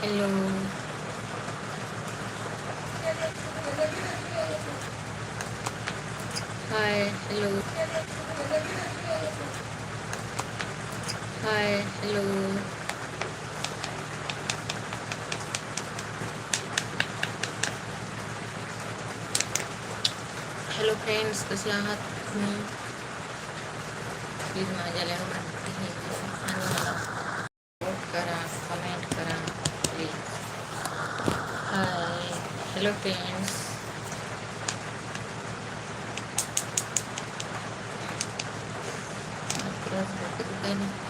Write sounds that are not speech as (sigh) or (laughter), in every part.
Hello. Hi, hello. Hi, hello. Hello friends, kasihan. Please maaf jalan. Philippines. Across the Philippines.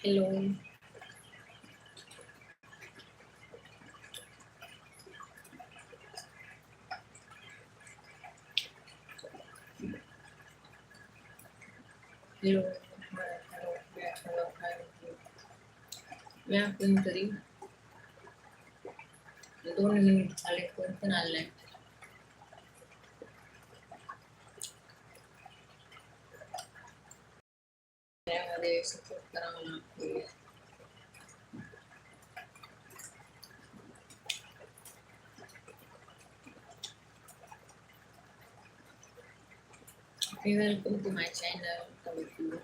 Hello hello या कोणतरी दोन minute झाले कोण पण Okay, welcome to my channel. Thank you.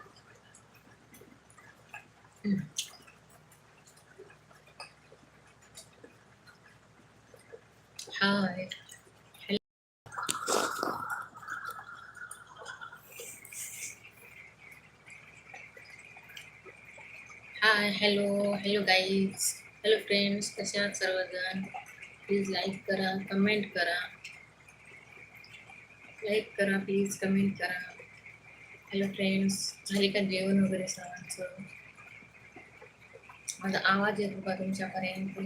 Hi. Hi hello hello guys hello friends कसे आहात सर्वजण please like करा कमेंट करा लाईक करा प्लीज़ कमेंट करा. हॅलो फ्रेंड्स झाले का जेवण वगैरे सर्वांचं माझा आवाज़ येतो का तुमच्यापर्यंत?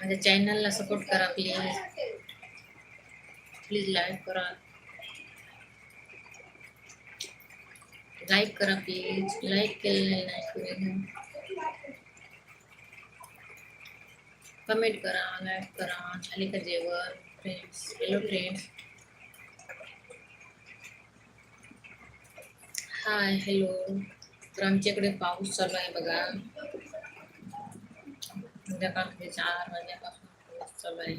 माझ्या चॅनलला सपोर्ट करा प्लीज़ प्लीज़ लाईक करा. लाईक करा प्लीज़ लाईक केलेलं नाही कोणी कमेंट करा लाईक करा. झाले का जेवण? Friends hello friends hi hello तर आमच्याकडे पाऊस चालू आहे बघा. संध्याकाळचे चार वाजल्यापासून पाऊस चालू आहे.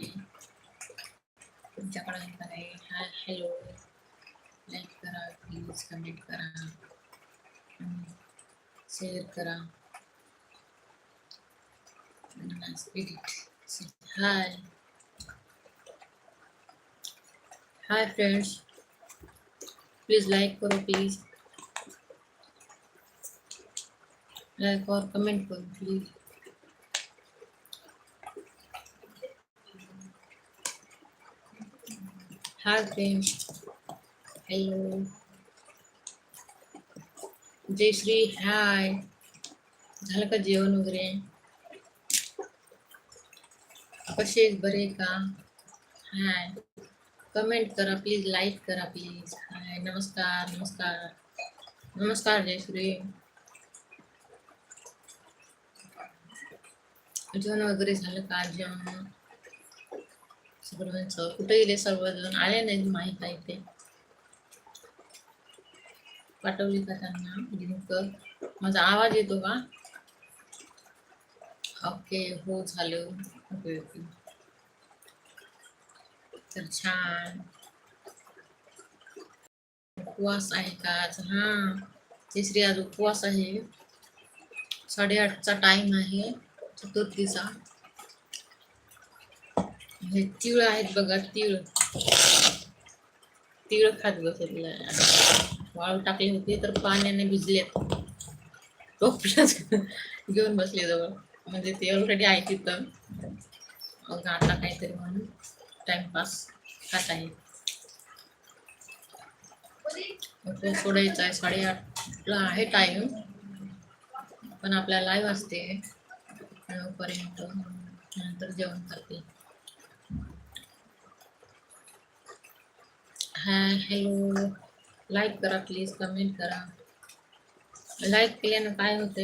तुमच्याकडे आहे का नाही? हाय हॅलो लाईक करा प्लीज़ कमेंट करा. शेअर करा. Hi hi friends please like करो प्लीज़ लाइक और कमेंट करो please hi friends hello Jayashree hi झालं का जेवण वगैरे बरे का हाय कमेंट करा, प्लीज़ लाईक करा, प्लीज़. हाय, नमस्कार नमस्कार. नमस्कार जयश्री जेवण वगैरे झालं का, जेवण? सर्वांचं कुठे गेले सर्वजण आले नाहीत, माहीत आहे ते. पाठवली का त्यांना? लिंक. माझा आवाज़ येतो का? ओके, हो, झालं. Okay okay. छान उपवास आहे का? आज हा. तिसरी आज उपवास आहे. साडेआठचा टाइम आहे. हे आहेत बघा खात बसले. वाळू टाकले होते तर पाण्याने भिजलेत. टोपल्याच घेऊन बसले जवळ. म्हणजे ते ऑलरेडी आहे तिथं. आता काहीतरी म्हणून. टाइमपास खात आहे. सोडायचं आहे साडेआठला आहे टाइम पण आपल्याला लाईव्ह असते. नऊपर्यंत नंतर जेवण करते. हाय हॅलो लाईक करा प्लीज कमेंट करा. लाईक केल्यानं काय होते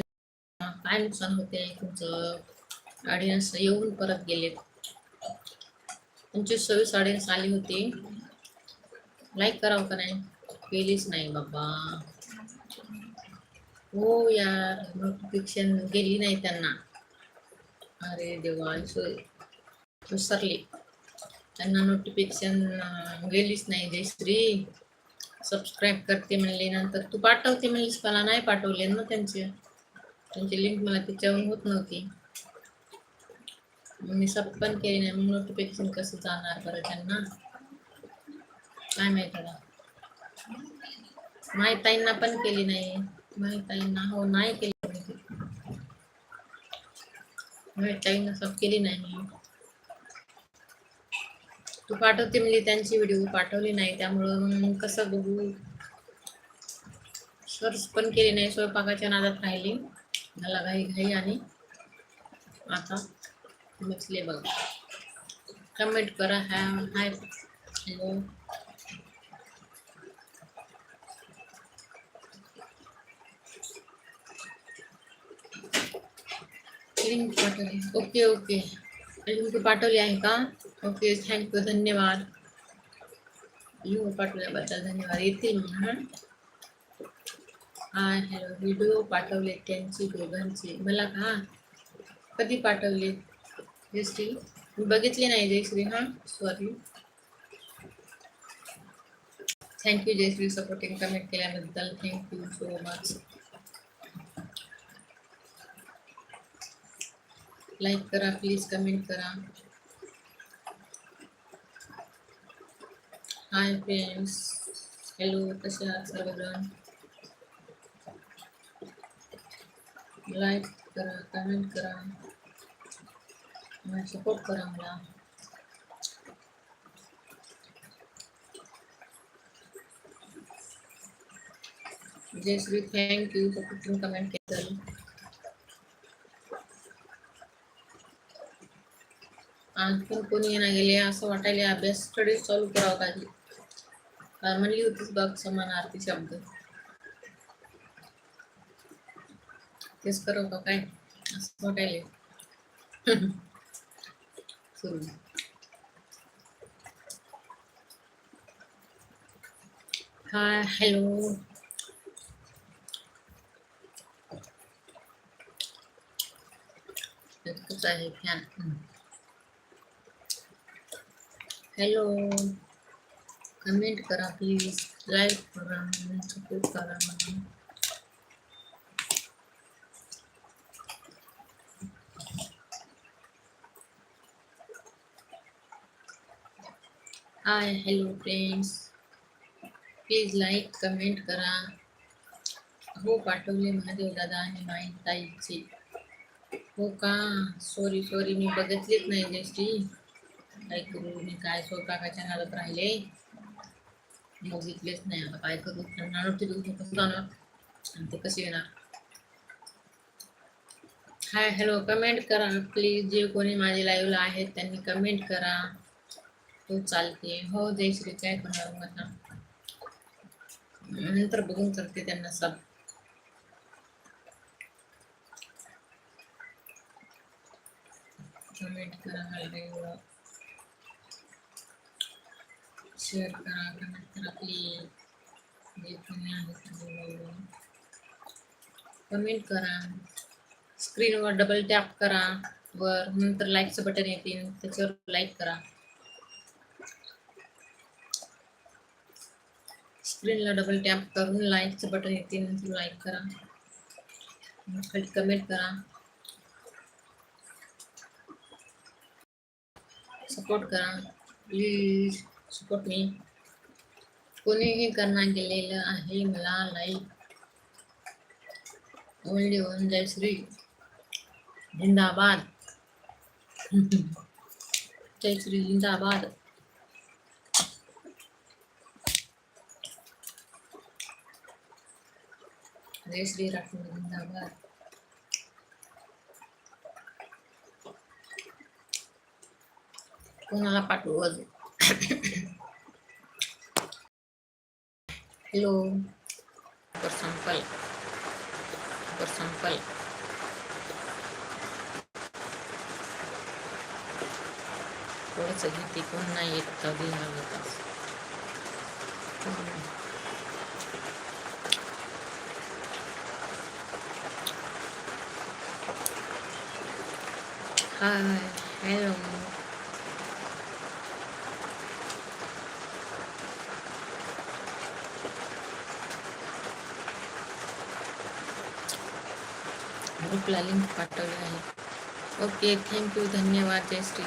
काय नुकसान होते तुमचं ऑडियन्स येऊन परत गेले तुमची सव्वीस ऑडियन्स आली होती. लाईक करावं का नाही? केलीच नाही बाबा. हो यार नोटिफिकेशन गेली नाही त्यांना. अरे देवा विसरली. त्यांना नोटिफिकेशन गेलीच नाही जयश्री. सबस्क्राईब करते म्हणले नंतर तू पाठवते म्हणलीस मला नाही पाठवले ना त्यांचे. त्यांची लिंक मला त्याच्यावरून होत नव्हती. मी सब पण केली नाही मग नोटिफिकेशन कसं जाणार बरं त्यांना? काय माहीत माहिताईंना पण केली नाही. माहिताईंना हो नाही केली माहिती माहिताईंना सब केली नाही तू पाठवते म्हणजे त्यांची व्हिडिओ पाठवली नाही त्यामुळं मग कसं बघू? सर्च पण केली नाही स्वयंपाकाच्या नादात राहिली. मला घाई घाई आणि आता. बसले बघा कमेंट करा hi hi hello okay okay link पाठवली आहे का ओके थँक्यू धन्यवाद. लिंक पाठवल्याबद्दल धन्यवाद. येतील मग हाँ? हॅलो व्हिडिओ पाठवले त्यांची दोघांची मला का कधी पाठवले मी बघितली नाही जयश्री, हाँ? Sorry thank you Jayashree supporting comment केल्याबद्दल thank you so much like करा प्लीज़ कमेंट करा. हाय फ्रेंड्स हॅलो कसे आहात सर्वजण लाईक करा कमेंट करा. सपोर्ट करा मला जयश्री थँक्यू सपोर्टिंग कमेंट केलं आज पण कोणी येणार गेले असं वाटायले अभ्यास स्टडी चालू करावं कारण म्हणली होतीच बघ समानार्थी शब्द तेच करावं का काय असं वाटायले turun. Hi, hello. Itu sahibnya. Hello. Kami kara please, Live kara, cukup kara. Hi hello friends please like comment करा. हो पाठवले महादेव दादा आणि माई ताईचे. हो का? सॉरी सॉरी मी बघितलीच नाही जस्टी काय करू मी काय स्वयंपाकाच्या नादात राहिले? बघितलेच नाही. आता काय करू? त्यांना नोटिफिकेशन कसं जाणार. आणि ते कसे येणार? हाय हॅलो कमेंट करा. प्लीज जे कोणी माझे लाईव्हला आहेत त्यांनी कमेंट करा. हो चालते. हो जयश्री काय मग आता नंतर बघून करते त्यांना सब. कमेंट करा लाईव्हला शेअर करा कमेंट करा प्लीज़ जे कोणी आहे कमेंट करा. स्क्रीनवर डबल टॅप करा. वर नंतर लाईकचं बटन येतील. त्याच्यावर लाईक करा. स्क्रीनला डबल टॅप करून लाईकचं बटन येते नंतर लाईक करा. खाली कमेंट करा. सपोर्ट करा. प्लीज़ सपोर्ट मी कोणीही करणं गेलेलं आहे मला लाईक ओनली ओन जय श्री. जिंदाबाद. (laughs) जय श्री जिंदाबाद. जय श्री राठोड जिंदाबाद कोणाला पाठवू अजून हॅलो पर संपल पर संपल थोडंसं घेते कोण नाही येत तर घ्यायला होतास hi hello ग्रुपला लिंक पाठवली आहे ओके थँक्यू धन्यवाद जयश्री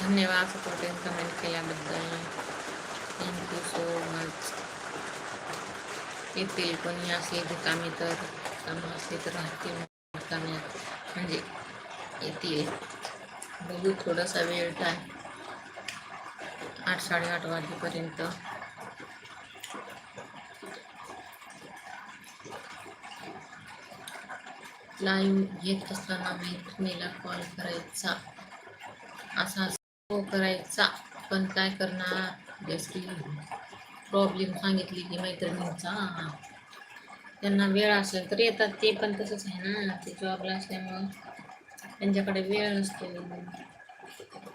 धन्यवाद सपोर्ट कमेंट केल्याबद्दल थँक्यू सो मच येतील कोणी असेल रिकामी तर कामं असले तर राहतील म्हणजे येतील बघू थोडासा वेळ टाईम आठ साडेआठ वाजेपर्यंत. लाईव्ह घेत असताना मैत्रिणीला कॉल करायचा. असा हो करायचा. पण काय करणार? जशी प्रॉब्लेम सांगितली की मैत्रिणींचा. त्यांना वेळ असेल तर येतात ते पण तसंच आहे ना. ते जॉबला असल्यामुळं त्यांच्याकडे वेळ नसतो.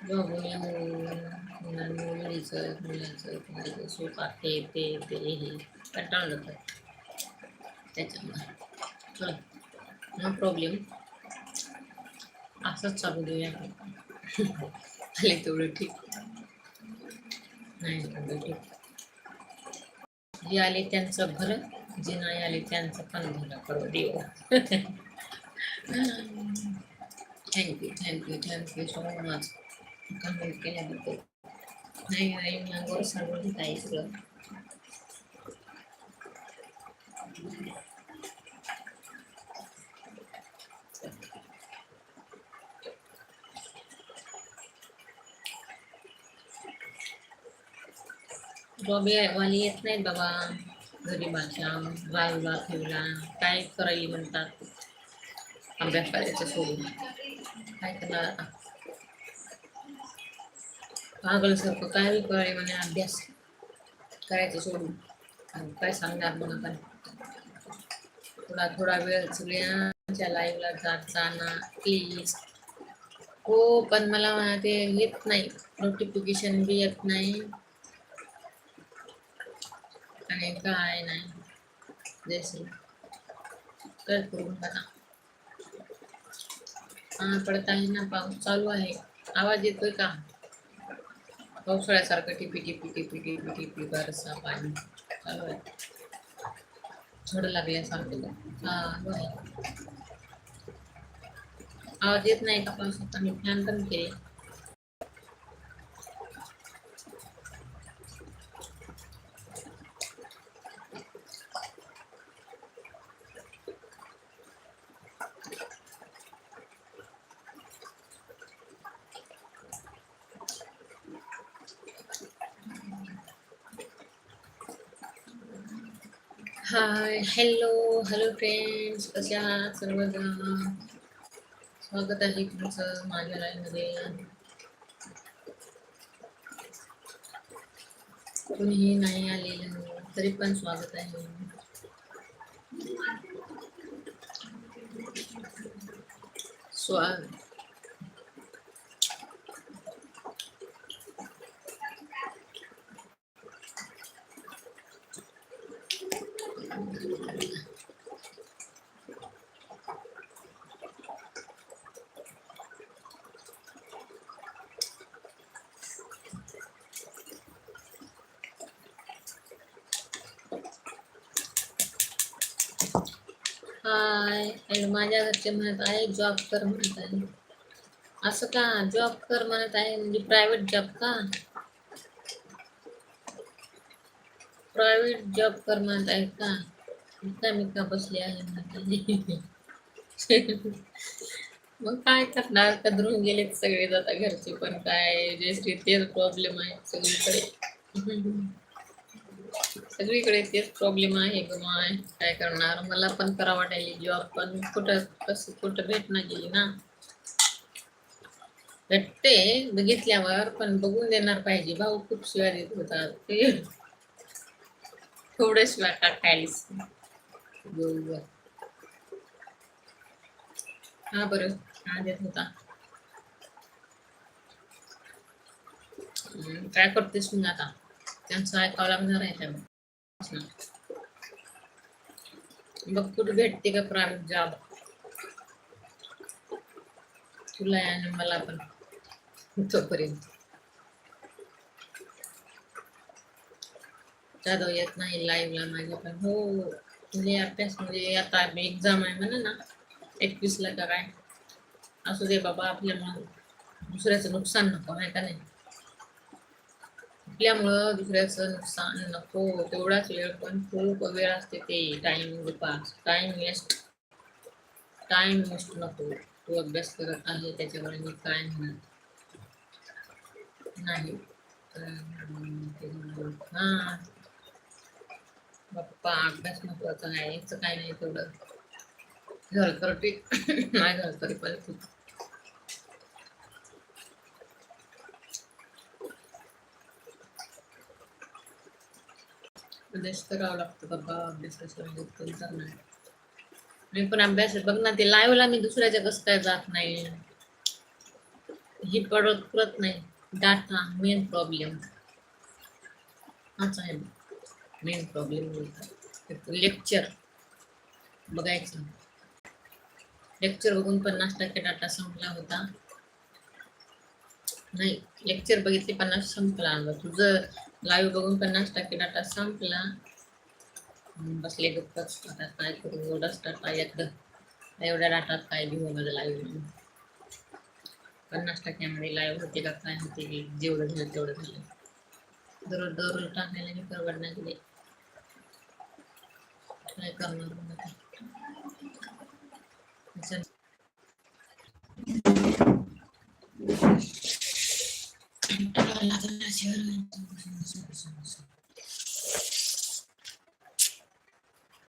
जॉबून मुलांनी मुलीचं मुलाचं मुलीचं स्वयंपाक हे ते ते हे कंटाळलं जातं त्याच्यामुळे चला नो प्रॉब्लेम असंच चालू देऊया आले तेवढं ठीक. नाही तेवढं ठीक. हे आले त्यांचं भरं जे नाही आले त्यांचं पण भलं करू देऊ thank you thank you thank you so much comment केल्याबद्दल नाही नाही मी अंगावर सांगून घेत सगळं वाली येत नाहीत बाबा घरी माझ्या राहुला ठेवला. काय करायला म्हणतात? अभ्यास करायचं सोडून. काय करणार पागलसारखं काय करायला म्हणे अभ्यास करायचं सोडून? काय सांगणार मग आपण? थोडा थोडा वेळ सगळ्यांच्या लाईव्हला जात जाणार प्लीज हो पण मला ते येत नाही. नोटिफिकेशन बी येत नाही. जय श्री कर हा पडत आहे ना पाऊस चालू आहे। आवाज़ येतोय का? पावसाळ्यासारखं टिपी टिपी टिपी टिपी टिपी, बरसा, पाणी चालू आहे. थोडं लागल्यासारखं हा होय आवाज़ येत नाही का पावसाचा मी फॅन केले. हाय हॅलो हॅलो फ्रेंड्स कसे आहात सर्वजण? स्वागत आहे तुमचं माझ्या लाईनमध्ये कोणीही नाही आलेलं तरी पण स्वागत आहे. स्वागत हाय आणि माझ्या घरचे म्हणत आहे जॉब कर म्हणत आहे. असं का? जॉब कर म्हणत आहे म्हणजे प्रायव्हेट जॉब का? प्रायव्हेट जॉब कर म्हणत आहे का? का मी का आहे म्हणत मग काय करणार? कदरून गेलेत सगळे जाता घरचे पण काय? जयश्री तेच प्रॉब्लेम आहे सगळीकडे. सगळीकडे तेच प्रॉब्लेम आहे ग माय. काय करणार? मला पण करा वाटायली जॉब पण कुठं कसं कुठं भेटणार गेली ना? भेटते बघितल्यावर पण बघून देणार पाहिजे. भाऊ खूप शिवाय देत होता. ते (laughs) थोडं शिवाय टाकायलीस. बरोबर हा बरं हा देत होता. काय करतेस मी आता? त्यांचं ऐकावं लागणार आहे त्यांना बघ कुठे भेटते का प्रायव्हेट जॉब? तुला आणि मला पण. तोपर्यंत. जाधव येत नाही लाईव्हला माझ्या पण. हो. म्हणजे अभ्यास म्हणजे आता एक्झाम आहे म्हणा ना एकवीसला का काय असू दे बाबा आपल्यामुळं दुसऱ्याचं नुकसान नको, आहे का नाही? आपल्यामुळं दुसऱ्याचं नुकसान नको, तेवढाच वेळ पण खूप वेळ असते ते time pass time waste time waste नको. तू अभ्यास करत आहे त्याच्यावर मी काय म्हणत नाही. हा. बाप्पा अभ्यास महत्त्वाचा नाही याचं काय नाही तेवढं. झालं तर ठीक नाही झालं तरी पण खूप अभ्यास करावा लागतो बाबा अभ्यास कसं करणार मी पण अभ्यास बघ ना ते लाईव्हला मी दुसऱ्याच्या कसं काय जात नाही. ही पडत पुरत नाही. डाटा मेन प्रॉब्लेम हाच आहे. मेन प्रॉब्लेम लेक्चर बघायचं लेक्चर बघून पन्नास टक्के डाटा संपला होता. नाही लेक्चर बघितले पन्नास संपला तुझं लाईव्ह बघून पन्नास टक्के डाटा संपला. बसले गप्पच. आता काय करू? एवढा डाटा एकदा. एवढ्या डाटात काय घेऊ माझं लाईव्ह पन्नास टक्क्यामध्ये लाईव्ह होते का? काय होते? जेवढं झालं तेवढं झालं. दररोज दररोज टाकायला मी परवडणार गेले काय करणार मग